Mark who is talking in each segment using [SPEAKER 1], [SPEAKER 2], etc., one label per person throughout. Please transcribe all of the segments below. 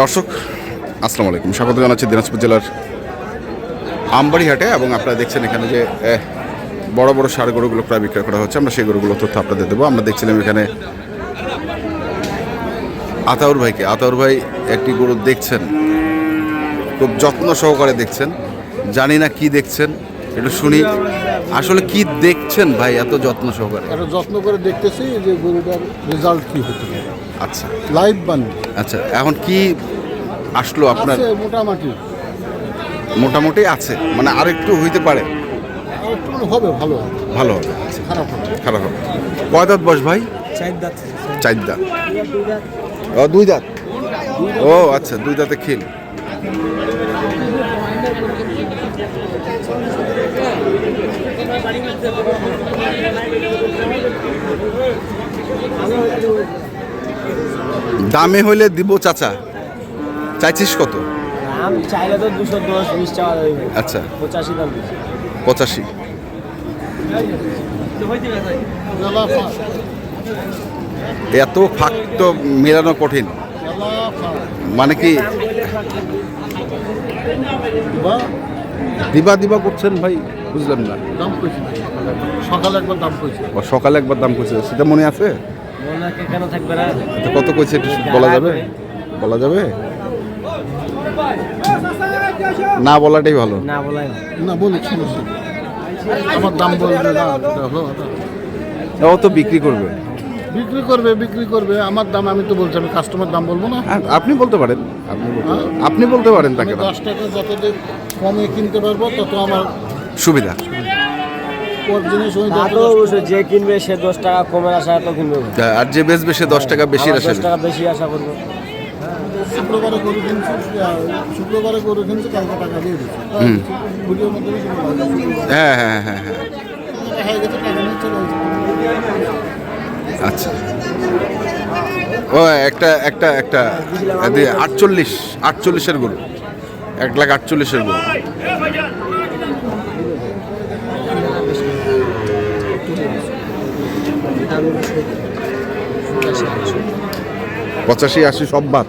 [SPEAKER 1] দর্শক আসসালামু আলাইকুম। স্বাগত জানাচ্ছি দিনাজপুর জেলার আমবাড়িহাটে এবং আপনারা দেখছেন এখানে যে বড় বড় সার গরুগুলো প্রায় বিক্রয় করা হচ্ছে। আমরা সেই গরুগুলো তথ্য আপনাদের দেবো। আমরা দেখছিলাম এখানে আতাউর ভাইকে। আতাউর ভাই একটি গরু দেখছেন খুব যত্ন সহকারে দেখছেন। জানি না কি দেখছেন একটু শুনি। আসলে কি দেখছেন ভাই এত যত্ন সহকারে?
[SPEAKER 2] একটা যত্ন করে দেখতেছি যে গরুটার রেজাল্ট কি হতে
[SPEAKER 1] আচ্ছা।
[SPEAKER 2] লাইভ বানি
[SPEAKER 1] আচ্ছা এখন কি আসলো আপনার?
[SPEAKER 2] মোটামুটি।
[SPEAKER 1] মোটামুটি আছে মানে হইতে পারে।
[SPEAKER 2] আর একটু হবে ভালো হবে।
[SPEAKER 1] ভালো হবে আচ্ছা,
[SPEAKER 2] খারাপ হবে।
[SPEAKER 1] খারাপ হবে। কয় দাঁত বস ভাই? চার দাঁত। ও দুই দাঁত? ও আচ্ছা দুই দাঁতে খিল। দামে হইলে দিব চাচা। চাইছিস কত?
[SPEAKER 3] দাম চাইলে তো দুশো বিশ
[SPEAKER 1] আচ্ছা।
[SPEAKER 3] পঁচাশি দাম
[SPEAKER 1] পঁচাশি। এত ফাঁক তো মেলানো কঠিন। মানে কি
[SPEAKER 2] বা
[SPEAKER 1] দিবা দিবা করছেন ভাই বুঝলাম না।
[SPEAKER 2] দাম কইছি সকালে একবার। দাম কইছি।
[SPEAKER 1] ও সকালে একবার দাম কইছে। সেটা মনে আছে?
[SPEAKER 3] ওনাকে কেন থাকবে না?
[SPEAKER 1] কত কইছে একটু বলা যাবে? বলা যাবে? না বলাটাই ভালো।
[SPEAKER 3] না বলাই না।
[SPEAKER 2] না বলি সমস্যা আমার দাম বলবে না।
[SPEAKER 1] ও তো বিক্রি করবে।
[SPEAKER 2] বিক্রি করবে বিক্রি করবে আমার দাম আমি তো বলছি আমি কাস্টমার দাম বলব না।
[SPEAKER 1] হ্যাঁ, আপনি বলতে পারেন। আপনি বলতে পারেন। আপনি বলতে পারেন তাকে।
[SPEAKER 2] দশ টাকা যতদিন কমে কিনতে পারব তত আমার
[SPEAKER 1] সুবিধা।
[SPEAKER 2] ওর জিনিস ওই
[SPEAKER 3] তা তো অবশ্যই যে কিনবে সে দশ টাকা কমের আশা তো কিনবে।
[SPEAKER 1] আর যে বেচবে সে দশ টাকা বেশি আসে
[SPEAKER 3] দশ টাকা বেশি আশা করব।
[SPEAKER 2] শুক্রবারে গরু কিনছি শুক্রবারে গরু কিনছি কালকে টাকা দিয়ে দিচ্ছি। ভিডিওর মধ্যে
[SPEAKER 1] হ্যাঁ হ্যাঁ হ্যাঁ হ্যাঁ।
[SPEAKER 2] হয়ে গেছে টাকা নিয়ে চলে
[SPEAKER 1] আচ্ছা। ও একটা একটা একটা আটচল্লিশ আটচল্লিশের গরু। এক লাখ আটচল্লিশের গরু। পঁচাশি আশি সব বাদ।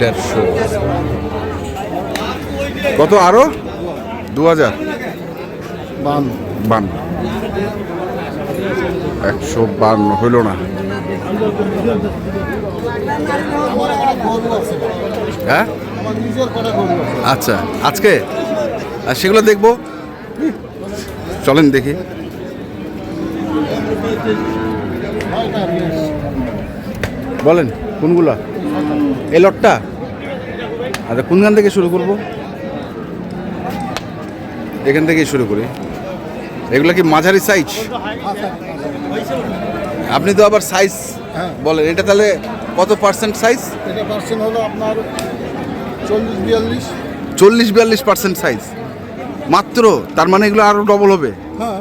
[SPEAKER 2] দেড়শো।
[SPEAKER 1] কত আরও? দু হাজার
[SPEAKER 2] বান
[SPEAKER 1] বান্ন। একশো বান্ন হইল না। হ্যাঁ? আচ্ছা আজকে? আর সেগুলো দেখব। চলেন দেখি। বলেন কোনগুলা? এই লটটা? আচ্ছা কোনখান থেকে শুরু করব? এখান থেকেই শুরু করি। এগুলো কি মাঝারি সাইজ আপনি তো আবার সাইজ। বলেন এটা তাহলে কত পার্সেন্ট সাইজ
[SPEAKER 2] এটা পার্সেন্ট হলো আপনার চল্লিশ বিয়াল্লিশ।
[SPEAKER 1] চল্লিশ বিয়াল্লিশ পার্সেন্ট সাইজ মাত্র? তার মানে এগুলো আরও ডবল হবে।
[SPEAKER 2] হ্যাঁ।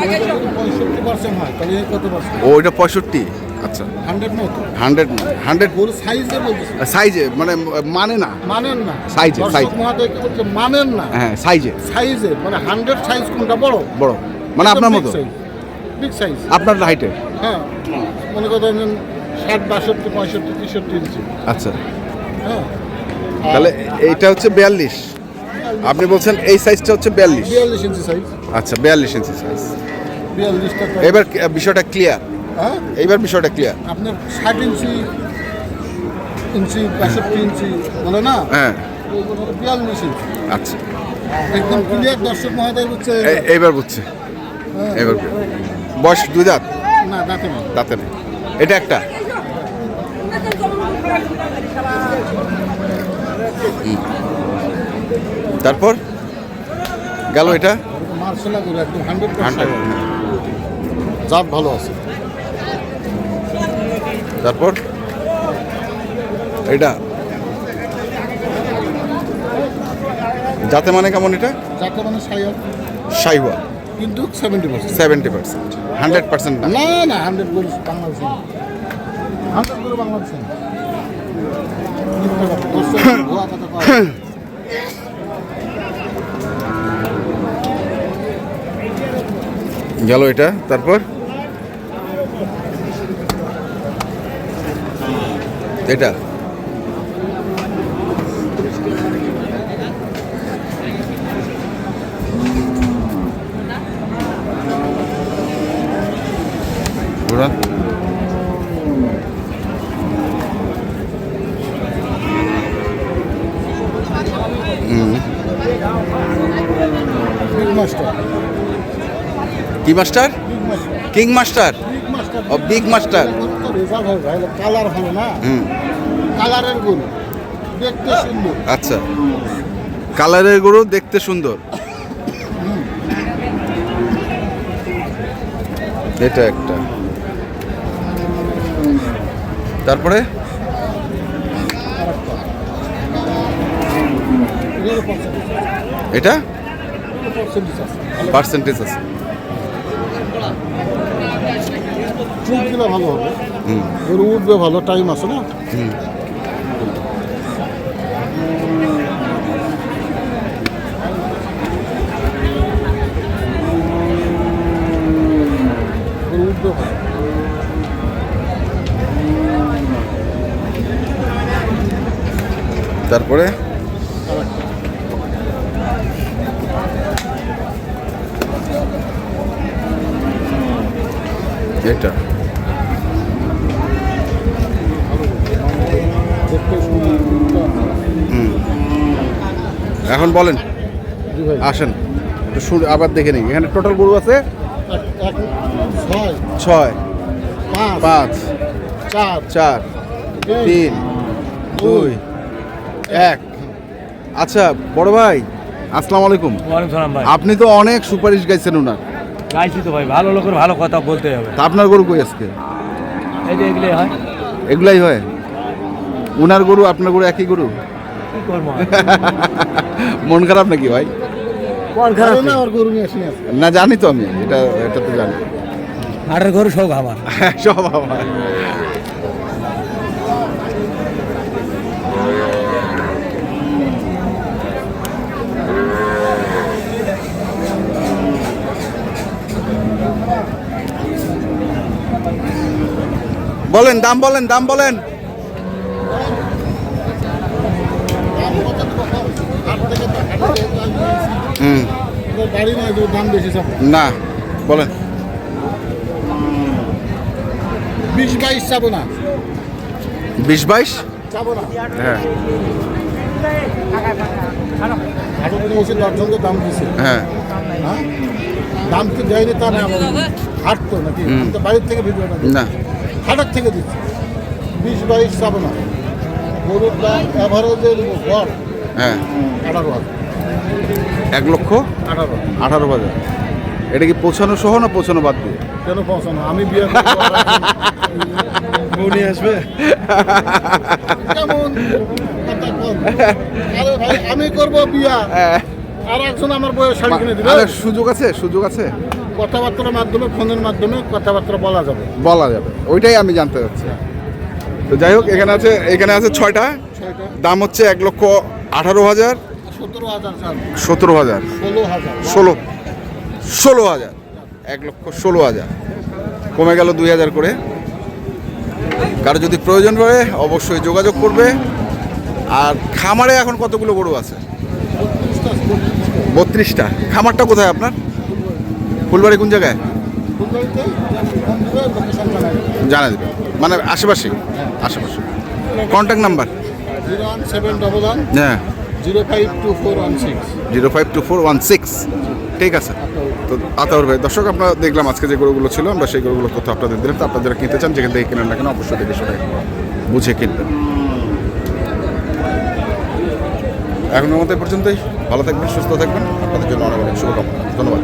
[SPEAKER 2] পঁয়ষট্টি পার্সেন্ট তাহলে এই কত পার্সেন্ট
[SPEAKER 1] ও এটা পঁয়ষট্টি? আচ্ছা।
[SPEAKER 2] হান্ড্রেড মতো
[SPEAKER 1] হান্ড্রেড
[SPEAKER 2] সাইজে
[SPEAKER 1] সাইজে মানে মানে না।
[SPEAKER 2] মানেন না। কি বলছে মানেন না।
[SPEAKER 1] হ্যাঁ সাইজে
[SPEAKER 2] সাইজে মানে হান্ড্রেড সাইজ কোনটা বড়?
[SPEAKER 1] বড়। মানে আপনার মতো?
[SPEAKER 2] বিগ সাইজ
[SPEAKER 1] আপনার হাইটে
[SPEAKER 2] হ্যাঁ। মনে করেন ষাট বাষট্টি পঁয়ষট্টি তেষট্টি ইঞ্চি
[SPEAKER 1] আচ্ছা।
[SPEAKER 2] হ্যাঁ।
[SPEAKER 1] তাহলে এইটা হচ্ছে বিয়াল্লিশ। আপনি বলছেন এই সাইজটা হচ্ছে বিয়াল্লিশ।
[SPEAKER 2] বিয়াল্লিশ ইঞ্চি সাইজ
[SPEAKER 1] আচ্ছা বিয়াল্লিশ ইঞ্চি সাইজ এবার বিষয়টা ক্লিয়ার
[SPEAKER 2] হ্যাঁ?
[SPEAKER 1] এইবার বিষয়টা ক্লিয়ার
[SPEAKER 2] আপনার ষাট ইঞ্চি ইঞ্চি বাষট্টি ইঞ্চি বলে না?
[SPEAKER 1] হ্যাঁ।
[SPEAKER 2] বিয়াল্লিশ ইঞ্চি।
[SPEAKER 1] আচ্ছা।
[SPEAKER 2] একদম ক্লিয়ার দর্শক মহাদয় বুঝছে?
[SPEAKER 1] এইবার বুঝছে। এবার বয়স দুই দাঁত?
[SPEAKER 2] না দাঁতে না
[SPEAKER 1] দাঁতে নেই। এটা একটা? তারপর? গেল এটা?
[SPEAKER 2] মার্শাল্লাহ করে একদম হান্ড্রেড জাত ভালো আছে।
[SPEAKER 1] তারপর? এটা যাতে মানে কেমন এটা?
[SPEAKER 2] যাতে মানে সাইয়ার
[SPEAKER 1] সাইওয়া
[SPEAKER 2] কিন্তু seventy percent
[SPEAKER 1] seventy percent hundred percent না?
[SPEAKER 2] না না হান্ড্রেড গরু বাংলাদেশে। হান্ড্রেড গরু বাংলাদেশে।
[SPEAKER 1] গেল এটা তারপর? এটা। কি master king master
[SPEAKER 2] big master
[SPEAKER 1] ও বিগ মাস্টার
[SPEAKER 2] রেজাল্ট হয় ভাই কালার ভালো না? কালারের গরু দেখতে সুন্দর।
[SPEAKER 1] আচ্ছা। কালারের গরু দেখতে সুন্দর। এটা একটা। তারপরে? এটা?
[SPEAKER 2] পার্সেন্টেজ আছে। ভালো হবে। গরু উঠবে ভালো টাইম আছে না? উঠবে ভালো।
[SPEAKER 1] তারপরে? এটা
[SPEAKER 2] ভালো গরু। দেখতে সুন্দর
[SPEAKER 1] হুম এখন বলেন। আসেন। একটু শুরু আবার দেখে নিই। এখানে টোটাল গরু আছে?
[SPEAKER 2] ছয়
[SPEAKER 1] ছয়।
[SPEAKER 2] পাঁচ
[SPEAKER 1] পাঁচ।
[SPEAKER 2] চার
[SPEAKER 1] চার। তিন দুই এক। আচ্ছা বড় ভাই আসসালামু আলাইকুম।
[SPEAKER 3] ভাই।
[SPEAKER 1] আপনি তো অনেক সুপারিশ গাইছেন ওনার।
[SPEAKER 3] গাইছি তো ভাই ভালো লোকের ভালো কথা বলতে হবে।
[SPEAKER 1] তা আপনার গরু কই আজকে?
[SPEAKER 3] এই যে এগুলো হয়।
[SPEAKER 1] এগুলাই হয়? ওনার গরু আপনার গরু একই গরু?
[SPEAKER 3] আর?
[SPEAKER 1] মন খারাপ নাকি ভাই?
[SPEAKER 3] খারাপ
[SPEAKER 2] না গরু নিয়ে
[SPEAKER 1] না জানি তো আমি এটা এটা তো জানি।
[SPEAKER 3] হাটের ঘর সব আমার।
[SPEAKER 1] সব আমার। বলেন দাম বলেন দাম বলেন
[SPEAKER 2] দাম কত দেবো কম? হাট থেকে তো হাট থেকে তো আমি নিয়েছি।
[SPEAKER 1] হুম
[SPEAKER 2] এবার বাড়ি নয় তো দাম বেশি চাপ
[SPEAKER 1] না বলেন।
[SPEAKER 2] বিশ বাইশ চাবো না।
[SPEAKER 1] বিশ বাইশ?
[SPEAKER 2] চাবো না।
[SPEAKER 1] হ্যাঁ।
[SPEAKER 2] দাম
[SPEAKER 1] হ্যাঁ।
[SPEAKER 2] হ্যাঁ? দাম তো দেয়নি তা না আমার তো নাকি? বাড়ির থেকে ভিডিওটা
[SPEAKER 1] না।
[SPEAKER 2] হাটের থেকে দিচ্ছি। বিশ বাইশ চাবো না। গরুর দাম অ্যাভারেজের গড়
[SPEAKER 1] হ্যাঁ।
[SPEAKER 2] আঠারো হাজার।
[SPEAKER 1] এক লক্ষ
[SPEAKER 2] আঠারো।
[SPEAKER 1] আঠারো হাজার। এটা কি পৌঁছানো সহ না পৌঁছানো বাদ দিয়ে?
[SPEAKER 2] কেন পৌঁছানো? আমি বিয়ে
[SPEAKER 1] নিয়ে আসবে?
[SPEAKER 2] আমি করব বিয়া। আর একজন আমার বয়স শাড়ি কিনে দিবে।
[SPEAKER 1] আরে সুযোগ আছে সুযোগ আছে।
[SPEAKER 2] কথাবার্তার মাধ্যমে ফোনের মাধ্যমে কথাবার্তা বলা যাবে।
[SPEAKER 1] বলা যাবে। ওইটাই আমি জানতে চাচ্ছি। তো যাই হোক এখানে আছে এখানে আছে ছয়টা। দাম হচ্ছে এক লক্ষ আঠারো হাজার।
[SPEAKER 2] সতেরো হাজার ষোলো
[SPEAKER 1] ষোলো। হাজার। এক লক্ষ ষোলো হাজার। কমে গেল দুই হাজার করে। কারও যদি প্রয়োজন পড়ে অবশ্যই যোগাযোগ করবে। আর খামারে এখন কতগুলো গরু আছে?
[SPEAKER 2] বত্রিশটা
[SPEAKER 1] খামারটা কোথায় আপনার? ফুলবাড়ি কোন জায়গায়? জানা দেবে মানে আশেপাশে? আশেপাশে। কন্ট্যাক্ট নাম্বার হ্যাঁ।
[SPEAKER 2] Zero five two four one
[SPEAKER 1] zero five two four one six. ঠিক আছে। তো আতাউর ভাই, দর্শক, আমরা দেখলাম আজকে যে গরুগুলো ছিল, আমরা সেই গরুগুলোর তথ্য আপনাদের দিলাম। তো আপনারা যারা কিনতে চান, যেখান থেকে কিনেন না কেন, অবশ্যই দেখে সেটা বুঝে কিনবেন। এখনের মতো পর্যন্তই। ভালো থাকবেন, সুস্থ থাকবেন। আপনাদের জন্য অনেক অনেক শুভকামনা। ধন্যবাদ।